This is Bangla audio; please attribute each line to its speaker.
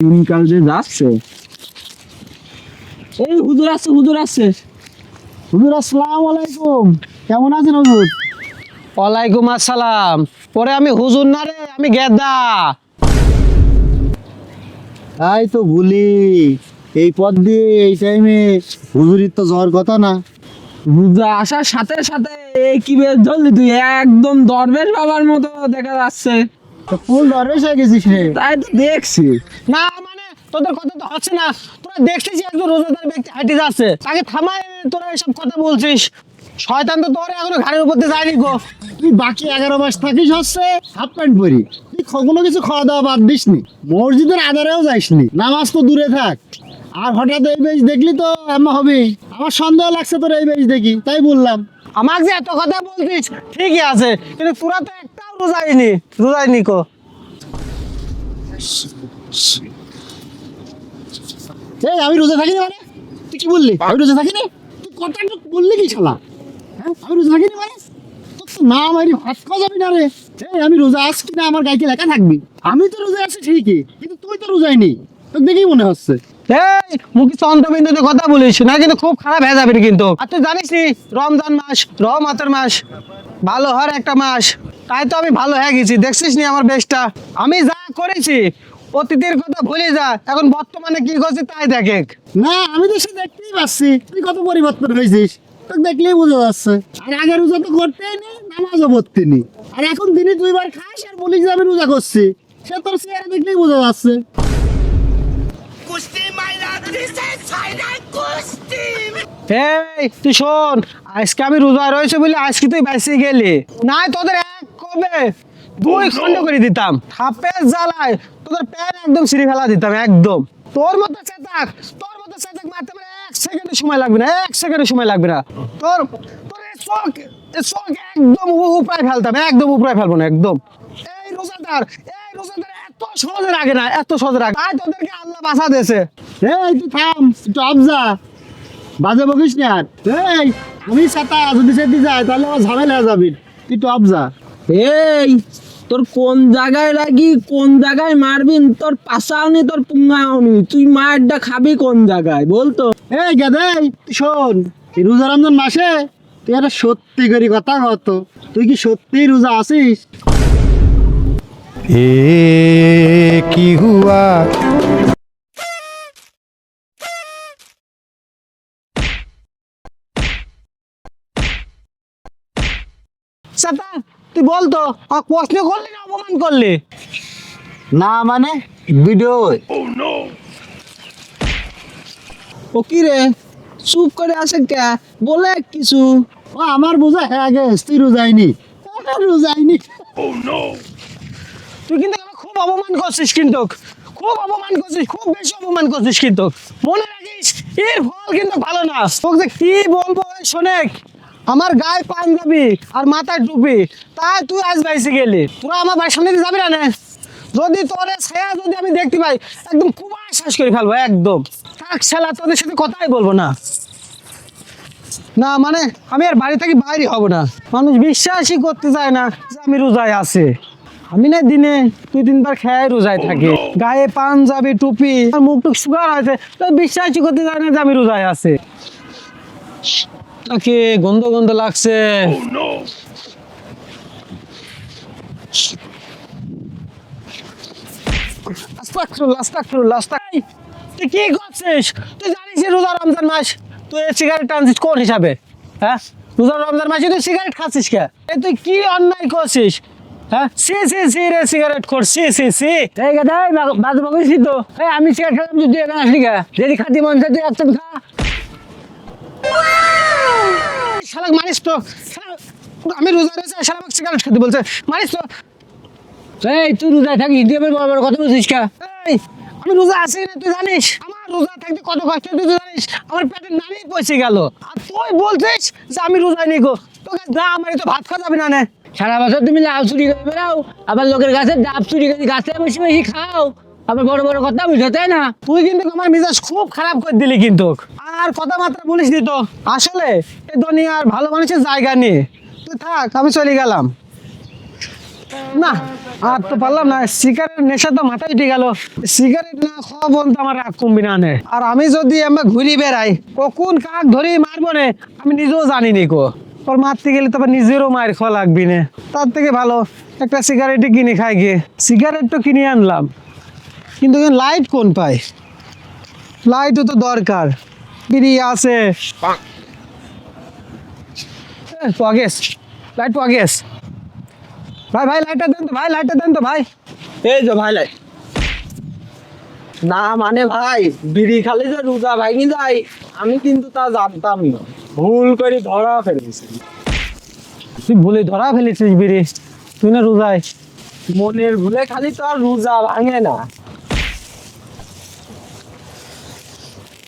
Speaker 1: দিনকাল যে যাচ্ছে। এই হুজুর হুজুর হুজুর আসসালাম আলাইকুম। কেমন আছেন হুজুর?
Speaker 2: ওয়ালাইকুম আসসালাম। পরে আমি হুজুর না রে আমি গেদা।
Speaker 1: তাই তো ভুলি। এই পথ দিয়ে এই টাইমে হুজুরির তো যাওয়ার কথা না।
Speaker 3: বুঝা আসার সাথে সাথে এই কি বেশ জলদি তুই একদম দরবেশ বাবার মতো দেখা যাচ্ছে।
Speaker 1: তো ফুল দরবেশ হয়ে গেছিস রে।
Speaker 3: তাই তো দেখছি।
Speaker 2: না মানে তোদের কথা তো হচ্ছে না। তোরা দেখছিস যে একজন রোজাদার ব্যক্তি হাঁটে যাচ্ছে। তাকে থামায় তোরা এসব কথা বলছিস। শয়তান তো তোর এখনও ঘাড়ের উপর দিয়ে যায়নি গো।
Speaker 1: তুই বাকি এগারো মাস থাকিস হচ্ছে হাফ প্যান্ট পরি। তুই কোনো কিছু খাওয়া দাওয়া বাদ দিসনি? মসজিদের আধারেও যাইসনি। নামাজ তো দূরে থাক। আর হঠাৎ এই বেশ দেখলি তো এমন হবে। আমার সন্দেহ লাগছে তোর এই বেশ দেখি। তাই বললাম।
Speaker 2: আমাকে যে এত কথা বলছিস ঠিকই আছে। কিন্তু তোরা তো রোজাইনি রোজাইনি
Speaker 1: আমি রোজা থাকিনি মানে? তুই কি বললি? আমি রোজা থাকিনি? তুই কথাটা বললি কি শালা? হ্যাঁ? আমি রোজা মানে? তো না না রে। এই আমার গাইতে লেখা থাকবি। আমি তো রোজা আছি ঠিকই, কিন্তু তুই তো রোজাই নেই। তোকে দেখেই মনে হচ্ছে।
Speaker 2: কথা বলিস না, কিন্তু খুব খারাপ কিন্তু। আর তুই জানিস নি, রমজান মাস, রহমতের মাস, ভালো হওয়ার একটা মাস। তাই তো আমি ভালো হয়ে গেছি, দেখছিস নি আমার বেশটা? আমি যা করেছি, অতীতের কথা ভুলে যা, এখন বর্তমানে কি করছি তাই দেখে
Speaker 1: না, আমি তো সে দেখতেই পাচ্ছি, তুই কত পরিবর্তন হয়েছিস, তোকে দেখলেই বোঝা যাচ্ছে। আর আগে রোজা তো করতেই নেই নামাজও পড়তে নি। আর এখন দিনে দুইবার খাস আর বলিস আমি রোজা করছি, সে তোর চেহারা দেখলেই বোঝা যাচ্ছে।
Speaker 2: এই তুই শোন আজকে আমি রোজা রয়েছে বলে আজকে তুই বেঁচে গেলি। নাই তোদের এক কবে? দুই খন্ড করে দিতাম। হাফের জ্বালায় তোদের প্যান একদম সিঁড়ি ফেলা দিতাম একদম। তোর মতো চেতাক তোর মতো চেতাক মারতে মানে এক সেকেন্ডের সময় লাগবে না এক সেকেন্ডের সময় লাগবে না। তোর তোর এই চোখ চোখ একদম উপরে ফেলতাম একদম উপরে ফেলব না একদম। এই রোজাদার এই রোজাদার এত সহজে রাখে না এত সহজে রাখে তাই তোদেরকে আল্লাহ বাসা দিয়েছে।
Speaker 1: এই তুই থাম একটু বাজে বকিস না আর। এই আমি সাতা যদি সেটি যায় তাহলে আমার ঝামেলা যাবি। তুই একটু
Speaker 3: এই তোর কোন জায়গায় লাগি কোন জায়গায় মারবিন তোর পাশাও নি তোর পুঙ্গাও নি তুই মারটা খাবি কোন জায়গায় বলতো
Speaker 1: এই গেদে তুই শোন রোজা রমজান মাসে তুই একটা সত্যি করি কথা কত। তুই কি সত্যি রোজা আছিস?
Speaker 4: ये की हुआ
Speaker 2: সাতা তুই বলতো আর প্রশ্ন করলি না অপমান করলি
Speaker 1: না মানে ভিডিও
Speaker 3: ও কি রে চুপ করে আসে কে বলে কিছু
Speaker 1: ও আমার বোঝা হ্যাঁ গে তুই রোজাইনি রোজাইনি
Speaker 2: তুই কিন্তু খুব অপমান করছিস কিন্তু। খুব অপমান করছিস, খুব বেশি অপমান করছিস কিন্তু। মনে রাখিস, এর ফল কিন্তু ভালো না। তোকে কি বলব শোনেক, আমার গায়ে পাঞ্জাবি আর মাথায় টুপি, তাই তুই আজ বাইসে গেলি। তোরা আমার বাড়ির সামনে যাবি না যদি তোরে ছায়া যদি আমি দেখতে পাই, একদম খুব শ্বাস করে ফেলব, একদম। থাক শালা, তোদের সাথে কথাই বলব না। না মানে আমি আর বাড়ি থেকে বাইরে হব না। মানুষ বিশ্বাসই করতে চায় না যে আমি রোজায় আছে। আমি না দিনে দুই তিনবার খেয়ে রোজায় থাকি। গায়ে পাঞ্জাবি টুপি আর মুখ টুক সুগার আছে বিশ্বাসই করতে চায় না যে আমি রোজায় আছে। তাকে গন্ধ গন্ধ লাগছে? আস্তাগ- তুই কি করছিস? তুই জানিস রোজা রমজান মাস তুই সিগারেট টানছিস কোন হিসাবে? হ্যাঁ? রোজা রমজান মাসে তুই সিগারেট খাচ্ছিস কে? তুই কি অন্যায় করছিস? সি সি সি রে সিগারেট খোর সি
Speaker 3: এই এই আমি সিগারেট খেলাম তুই এখানে আসলি কে? যদি খাতি মন চায় তুই একদম খা।
Speaker 2: শালাক মারিস তো। আমি রোজা রয়েছে শালা সিগারেট খেতে বলছে। মারিস তো।
Speaker 3: এই তুই রোজায় থাকিস দিয়ে বড় বড় কথা বলছিস কে?
Speaker 2: এই আমি রোজা আছি না তুই জানিস? আমার রোজা থাকতে কত কষ্ট তুই জানিস? আমার পেটের নারী পয়সে গেল। আর তুই বলছিস যে আমি রোজা নেই গো। তোকে না আমার তো ভাত খাওয়া যাবে না নে।
Speaker 3: সারা বছর তুমি লাভ চুরি করে বেড়াও, আবার লোকের কাছে ডাব চুরি করে গাছে বেশি বেশি খাও। আবার বড় বড় কথা বুঝো, তাই না?
Speaker 2: তুই কিন্তু আমার মেজাজ খুব খারাপ করে দিলি কিন্তু। আর কথা মাত্র বলিস নি তো, আসলে এই দুনিয়ার ভালো মানুষের জায়গা নেই। তুই থাক, আমি চলে গেলাম। না, আর তো পারলাম না সিগারেট নেশা তো মাথায় উঠে গেল। সিগারেট না খাওয়া বলতে আমার রাগ কমবি না আর আমি যদি আমরা ঘুরি বেড়াই, কখন কাক ধরে মারবো নে, আমি নিজেও জানি কো ওর মারতে গেলে তবে নিজেরও মায়ের খাওয়া লাগবি না। তার থেকে ভালো, একটা সিগারেটই কিনে খাই গিয়ে। সিগারেট তো কিনে আনলাম। কিন্তু লাইট কোন পাই লাইটও তো দরকার। বিড়ি আছে। পগেস লাইট পগেস ভাই ভাই লাইটটা দেন তো, ভাই লাইটটা দেন তো, ভাই।
Speaker 3: এই যে ভাই লাই। না মানে ভাই, বিড়ি খালি যে রোজা ভাঙি যায়, আমি কিন্তু তা জানতাম না। ভুল করে ধরা ফেলেছি
Speaker 2: তুই ভুলে ধরা ফেলেছিস বিড়ি। তুই না রোজায়।
Speaker 3: মনের ভুলে খালি তো আর রোজা ভাঙে না।